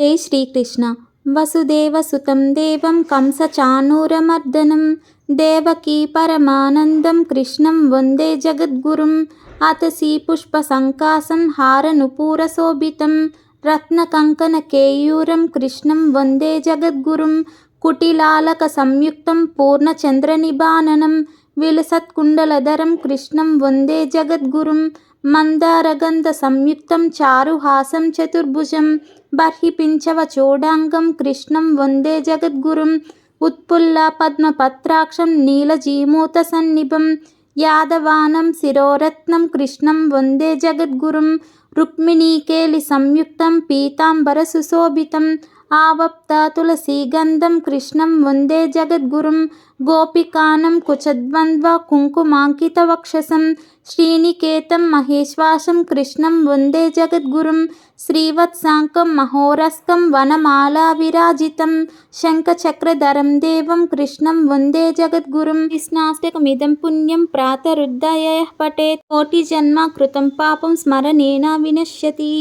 జై శ్రీకృష్ణ? వసుదేవసుతం దేవం కంసచానూరమర్దనం. దేవకీ పరమానందం కృష్ణం వందే జగద్గురుం. అతసీ పుష్పసంకాసం హారనుపూరశోభితం. రత్నకంకణకేయూరం కృష్ణం వందే జగద్గురుం. కుటిలాలక సంయుక్తం పూర్ణచంద్రనిబాననం. విలసత్కుండలధరం కృష్ణం వందే జగద్గురుం. మందారగంధ సంయుక్తం చారుహాసం చతుర్భుజం బర్హిపించవ చూడాంగం కృష్ణం వందే జగద్గురుం ఉత్పుల్ల పద్మపత్రాక్షం నీలజీమూతసన్నిభం యాదవానం శిరోరత్నం కృష్ణం వందే జగద్గురుం రుక్మిణీకేలి సంయుక్తం పీతాంబర సుశోభితం ఆవప్త తులసీగంధం కృష్ణం వందే జగద్గురుం గోపికానం కుచద్వంద్వ కుంకుమాంకితవక్షసం శ్రీనికేతం మహేశ్వాసం కృష్ణం వందే జగద్గురుం శ్రీవత్సాంకం మహోరస్కం వనమాలా విరాజితం శంఖచక్రధరం దేవం కృష్ణం వందే జగద్గురుం కృష్ణాష్టకమిదం పుణ్యం ప్రాతరుద్ధయ పఠేత్ కోటిజన్మ కృతం పాపం స్మరణేన వినశ్యతి.